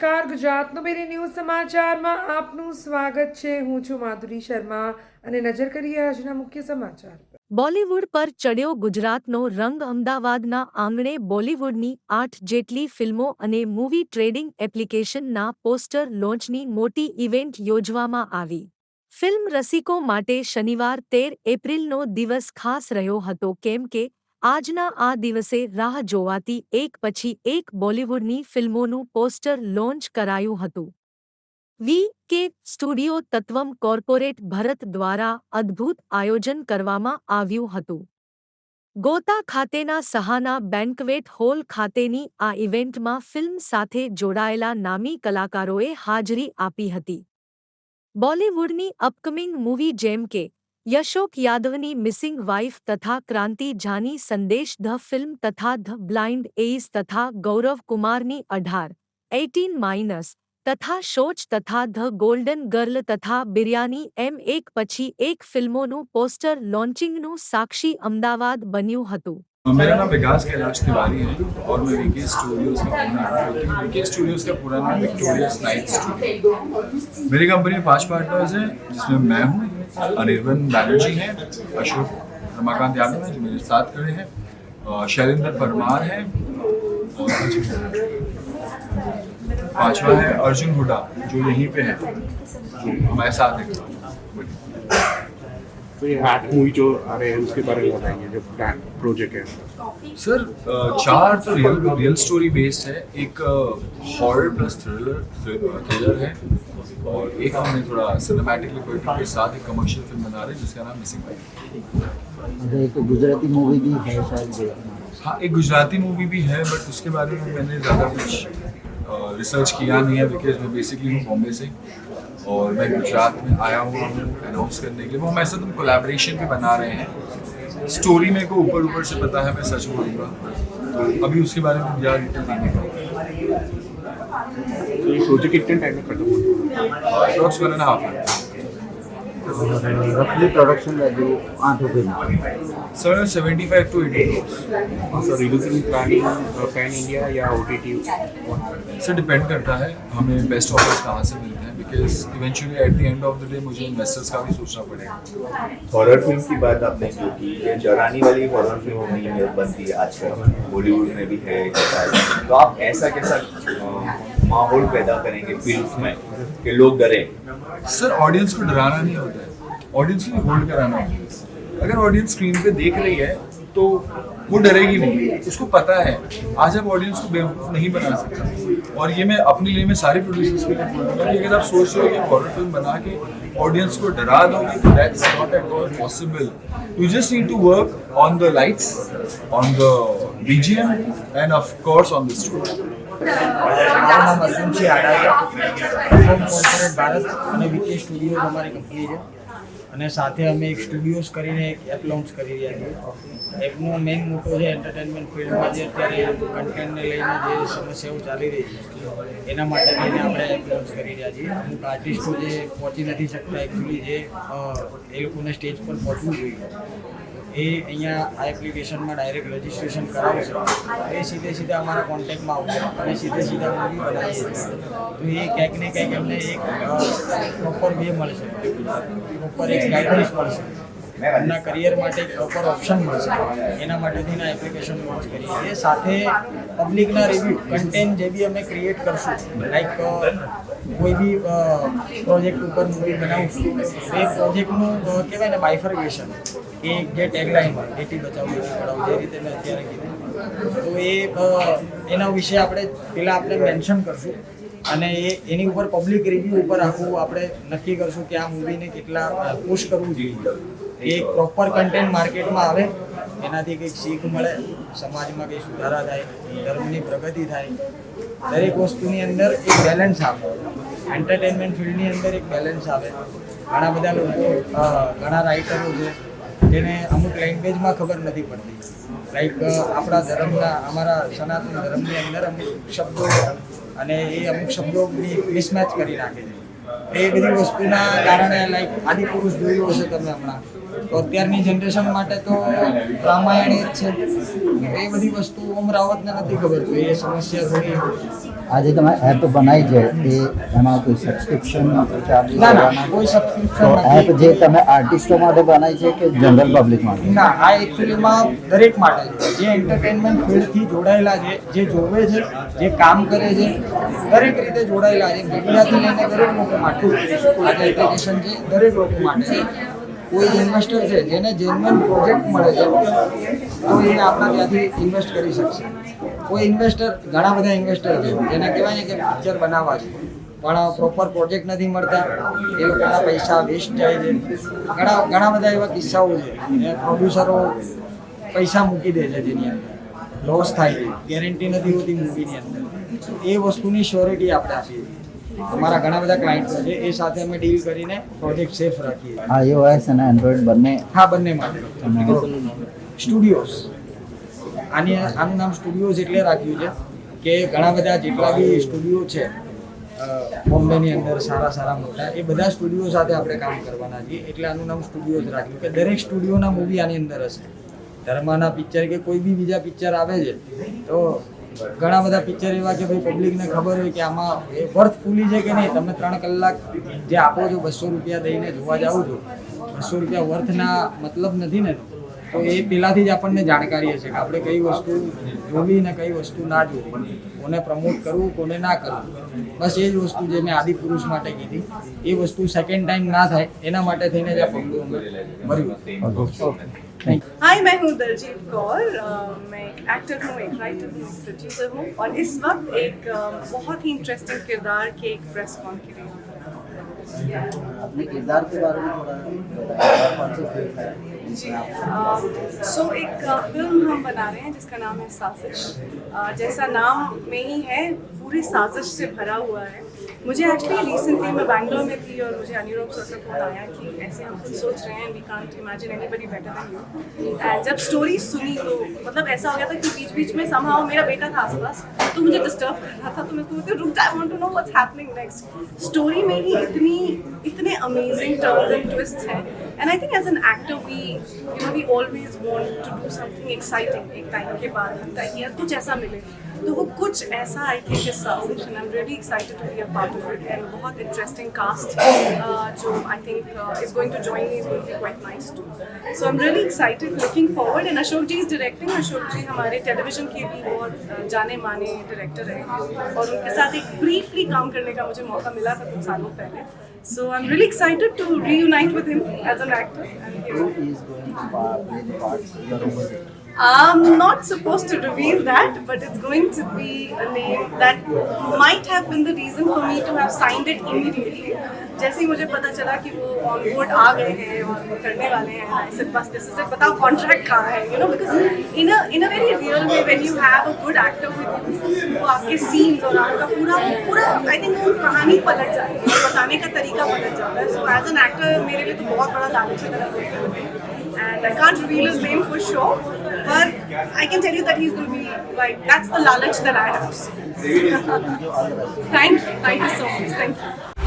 નમસ્કાર, ગુજરાતનો બેરી ન્યૂઝ સમાચારમાં આપનું સ્વાગત છે. હું છું માધુરી શર્મા અને નજર કરીએ આજના મુખ્ય સમાચાર બોલિવૂડ પર ચડ્યો ગુજરાતનો રંગ અમદાવાદના આંગણે બોલિવૂડની આઠ જેટલી ફિલ્મો અને મૂવી ટ્રેડિંગ એપ્લિકેશનના પોસ્ટર લોન્ચની મોટી ઇવેન્ટ યોજવામાં આવી. ફિલ્મ રસિકો માટે શનિવાર તેર એપ્રિલનો દિવસ ખાસ રહ્યો હતો. કેમ કે આજના આ દિવસે રાહ જોવાતી એક પછી એક બોલિવૂડની ફિલ્મોનું પોસ્ટર લોન્ચ કરાયું હતું. વી કે સ્ટુડિયો તત્વમ કોર્પોરેટ ભરત દ્વારા અદ્ભુત આયોજન કરવામાં આવ્યું હતું. ગોતા ખાતેના સહાના બેન્કવેટ હોલ ખાતેની આ ઇવેન્ટમાં ફિલ્મ સાથે જોડાયેલા નામી કલાકારોએ હાજરી આપી હતી. બોલિવૂડની અપકમિંગ મૂવી જેમ કે યશોક યાદવની મિસિંગ વાઇફ તથા ક્રાંતિ જાની સંદેશ ધ ફિલ્મ તથા ધ બ્લાઇન્ડ એઇઝ તથા ગૌરવ કુમારની અઢાર એઇટીન માઇનસ તથા શોચ તથા ધ ગોલ્ડન ગર્લ તથા બિરયાની એમ એક પછી એક ફિલ્મોનું પોસ્ટર લોન્ચિંગનું સાક્ષી અમદાવાદ બન્યું હતું मेरा नाम विकास कैलाश तिवारी है और मैं वीके स्टूडियोज का ओनर हूँ वीके स्टूडियोज का पूरा नाम विक्टोरियस नाइट स्टूडियो मेरी कंपनी में पांच पार्टनर्स हैं जिसमें मैं हूँ अनिर्बन बैनर्जी हैं, अशोक रमाकांत यादव हैं, जो मेरे साथ खड़े हैं शैलेंद्र परमार हैं, और पांचवा है अर्जुन हुडा, जो यहीं पे है, जो हमारे साथ है। तो ये मूवी जो आ रहे हैं उसके बारे में बताइए जो प्लान प्रोजेक्ट है। सर चार तो रियल रियल स्टोरी बेस्ड है। एक हॉरर प्लस थ्रिलर थ्रिलर है। और एक हमने थोड़ा सिनेमैटिक लिक्विड के साथ एक कमर्शियल फ़िल्म बना रहे हैं जिसका नाम मिसिंग वाइफ अच्छा एक गुजराती मूवी भी है शायद हाँ एक गुजराती मूवी भी है बट उसके बारे में मैंने ज़्यादा कुछ रिसर्च किया नहीं है बिकॉज़ मैं बेसिकली हूँ बॉम्बे से। और मैं गुजरात में आया हुआ हूँ अनाउंस करने के लिए। वो हम ऐसा तुम कोलैबोरेशन भी बना रहे हैं। स्टोरी मेरे को ऊपर ऊपर से पता है मैं सच बोलूँगा। तो अभी उसके बारे में ज़्यादा डिटेल नहीं पाऊँगा तो प्रोजेक्ट कितने टाइम में खत्म होगा? अप्रॉक्स वन एंड हाफ़ रफली प्रोडक्शन वैल्यू आठ रुपये sir seventy five two eighty sir releasing planning pan India या O T T sir depend करता है हमें बेस्ट ऑफर्स कहाँ से मिलते हैं। Because eventually at the end of the day मुझे इन्वेस्टर्स का भी सोचना पड़ेगा। हॉरर फ़िल्म की बात आपने जो की ये डराने वाली हॉरर फ़िल्म नहीं बनती है आजकल। बॉलीवुड में भी है तो आप ऐसा कैसा माहौल पैदा करेंगे फ़िल्म में कि लोग डरे? सर ऑडियंस को डराना नहीं होता है। ऑडियंस को होल्ड कराना होता है। अगर ऑडियंस स्क्रीन पे देख रही है तो वो डरेगी नहीं उसको पता है आज आप ऑडियंस को बेवकूफ़ नहीं बना सकते और ये मैं अपने लिए मैं सारे प्रोड्यूसर्स के लिए बोलूँगा कि अगर आप सोच रहे हो कि हॉरर फिल्म बना के ऑडियंस को डरा दोगे तो that's not at all possible you just need to work on the lights on the BGM and of course on the story મારું નામ અર્જુનસિંહ આડારિયા ફોર્મ કોર્પોરેટ ભારત અને વિકે સ્ટુડિયોઝ અમારી કંપની છે અને સાથે અમે એક સ્ટુડિયોઝ કરીને એક એપ લોન્ચ કરી રહ્યા છીએ. એપનો મેઇન મોટો છે એન્ટરટેનમેન્ટ ફિલ્ડમાં જે અત્યારે કન્ટેન્ટને લઈને જે સમસ્યાઓ ચાલી રહી છે, એના માટે લઈને આપણે એપ લોન્ચ કરી રહ્યા છીએ. અમુક આર્ટિસ્ટો જે પહોંચી નથી શકતા એકચ્યુઅલી જે એ લોકોને સ્ટેજ પર પહોંચવું જોઈએ. એ અહીંયા આ એપ્લિકેશનમાં ડાયરેક્ટ રજિસ્ટ્રેશન છે. એ સીધે સીધા અમારા કોન્ટેક્ટમાં આવશે. અને સીધે સીધા મૂવી બનાવીએ છીએ. તો એ ક્યાંક ને ક્યાંક એમને એક પ્રોપર વે મળશે. પ્રોપર એક ગાઈડન્સ મળશે. એમના કરિયર માટે એક પ્રોપર ઓપ્શન મળશે. એના માટે થઈને એપ્લિકેશન લોન્ચ કરીએ. સાથે પબ્લિકના રિવ્યૂ કન્ટેન્ટ જે બી અમે ક્રિએટ કરશું લાઈક કોઈ બી પ્રોજેક્ટ ઉપર મૂવી બનાવશું એ પ્રોજેક્ટનું કહેવાય ને બાયફર્ગેશન એ જે ટેગલાઇન બેટી બચાવો, બેટી પઢાઓ જે રીતે મેં અત્યારે કીધું. તો એ એના વિશે આપણે પહેલાં આપણે મેન્શન કરશું અને એ, એની ઉપર પબ્લિક રિવ્યૂ ઉપર આખું આપણે નક્કી કરશું કે આ મૂવીને કેટલા પુશ કરવું જોઈએ. એ પ્રોપર કન્ટેન્ટ માર્કેટમાં આવે, એનાથી કંઈક શીખ મળે, સમાજમાં કંઈ સુધારા થાય, ધર્મની પ્રગતિ થાય. દરેક વસ્તુની અંદર એક બેલેન્સ આવે એન્ટરટેનમેન્ટ ફિલ્ડની અંદર એક બેલેન્સ આવે. ઘણા બધા લોકો ઘણા રાઇટરો છે, જેને અમુક લેંગ્વેજમાં ખબર નથી પડતી. લાઈક આપણા ધર્મના, અમારા સનાતન ધર્મની અંદર અમુક શબ્દો અને એ અમુક શબ્દો મિસમેચ કરી નાખે છે. એ બધી વસ્તુના કારણે લાઈક આદિપુરુષ જોયું હશે તમે હમણાં. તો અત્યારની જનરેશન માટે તો રામાયણ એ જ છે. એ બધી વસ્તુ ઓમ રાવતને નથી ખબર તો એ સમસ્યા થોડી આજે તમે એપ બનાવી છે એ એમાં કોઈ સબસ્ક્રિપ્શન ચાર્જ ના ના કોઈ સબસ્ક્રિપ્શન એપ જે તમે આર્ટિસ્ટો માટે બનાવી છે કે જનરલ પબ્લિક માટે? ના આ એકચ્યુઅલીમાં દરેક માટે જે. એન્ટરટેનમેન્ટ ફિલ્ડથી જોડાયેલા છે જે જોવે છે જે કામ કરે છે દરેક રીતે જોડાયેલા છે. મીડિયાથી લઈને દરેક લોકો માટે. આ એપ્લિકેશન છે દરેક લોકો માટે. કોઈ ઇન્વેસ્ટર છે જેને જેન્યુઅન પ્રોજેક્ટ મળે છે તો એ આપણા ત્યાંથી ઇન્વેસ્ટ કરી શકશે. કોઈ ઇન્વેસ્ટર ઘણા બધા ઇન્વેસ્ટર છે, જેને કહેવાય ને કે પિક્ચર બનાવવા છે, પણ પ્રોપર પ્રોજેક્ટ નથી મળતા, એ લોકોના પૈસા વેસ્ટ જાય છે. ઘણા ઘણા બધા એવા કિસ્સાઓ છે પ્રોડ્યુસરો પૈસા મૂકી દે છે જેની અંદર લોસ થાય છે ગેરંટી નથી હોતી મૂવીની અંદર. એ વસ્તુની શ્યોરિટી આપણે આપીએ. છીએ અમારા ઘણા બધા ક્લાયન્ટ છે. એ સાથે અમે ડીલ કરીને પ્રોજેક્ટ સેફ રાખીએ. હા iOS અને એન્ડ્રોઈડ બંને. હા બંને માટે સ્ટુડિયોઝ આની આનું નામ સ્ટુડિયોઝ એટલે રાખ્યું છે કે ઘણા બધા જેટલા બી સ્ટુડિયો છે બોમ્બેની અંદર સારા સારા મોટા એ બધા સ્ટુડિયો સાથે આપણે કામ કરવાના છીએ. એટલે આનું નામ સ્ટુડિયોઝ રાખ્યું કે દરેક સ્ટુડિયોના મૂવી આની અંદર હશે. ધર્માના પિક્ચર કે કોઈ બી બીજા પિક્ચર આવે છે તો ઘણા બધા પિક્ચર એવા કે ભાઈ પબ્લિકને ખબર હોય કે આમાં એ વર્થફુલી છે કે નહીં? તમે ત્રણ કલાક જે આપો છો, બસો રૂપિયા દઈને જોવા જાઓ છો. બસો રૂપિયા વર્થના મતલબ નથી ને. તો એ પહેલાંથી જ આપણને જાણકારી હશે કે આપણે કઈ વસ્તુ જોવી ને કઈ વસ્તુ ના જોવી. કોને પ્રમોટ કરવું, કોને ના કરવું. બસ એ જ વસ્તુ જે મેં આદિ પુરુષ માટે કીધી. એ વસ્તુ સેકન્ડ ટાઈમ ના થાય, એના માટે થઈને જ આ પગલું અમે ભર્યું हाय मैं हूँ दलजीत कौर मैं एक एक्टर हूँ एक राइटर हूँ एक प्रोड्यूसर हूँ और इस वक्त एक बहुत ही इंटरेस्टिंग किरदार के एक प्रेस कॉन के लिए अपने किरदार के बारे में थोड़ा है जी सो एक फ़िल्म हम बना रहे हैं जिसका नाम है साजिश। जैसा नाम में ही है पूरी साजिश से भरा हुआ है। मुझे एक्चुअली रिसेंटली मैं बैंगलोर में थी और मुझे अनिरुद्ध सर का फ़ोन आया कि ऐसे हम कुछ सोच रहे हैं we can't imagine anybody better than you and जब स्टोरी सुनी तो मतलब ऐसा हो गया था कि बीच बीच में समहाउ मेरा बेटा था आसपास तो मुझे डिस्टर्ब कर रहा था तो मैं सोचती रुक I want to know what's happening next story में ही इतनी, इतने अमेजिंग टर्न्स एंड ट्विस्ट हैं। And I think as an actor we you know we always want to do something exciting एक टाइम के बाद लगता है कि यार कुछ ऐसा मिले। तो वो कुछ ऐसा आई थिंक इस Saazish and I am really excited to be a part of it and बहुत इंटरेस्टिंग कास्ट जो I think is going to join me is going to be quite nice too so I am really excited looking forward and Ashok ji is directing Ashok ji हमारे television के भी बहुत uh, जाने माने director हैं। और उनके साथ एक ब्रीफली काम करने का मुझे मौका मिला था कुछ सालों पहले। So I'm really excited to reunite with him as an actor. And, you know, Who is going to play the part? I'm not supposed to reveal that, but it's going to be a name that might have been the reason for me to have signed it immediately. जैसे ही मुझे पता चला कि वो on board आ गए हैं और वो करने वाले हैं आई बस दिस इज़ बताओ कॉन्ट्रैक्ट कहाँ है? You know because in a in a very real way when you have a good actor with वो आपके सीन्स और आपका पूरा पूरा आई थिंक वो कहानी पलट जाती है बताने का तरीका पलट जाता है। सो एज एन एक्टर मेरे लिए तो बहुत बड़ा लालच है and I can't reveal his name for sure, but I can tell you that he's going to be like that's the lalach that I have. thank you, thank you so much, thank you.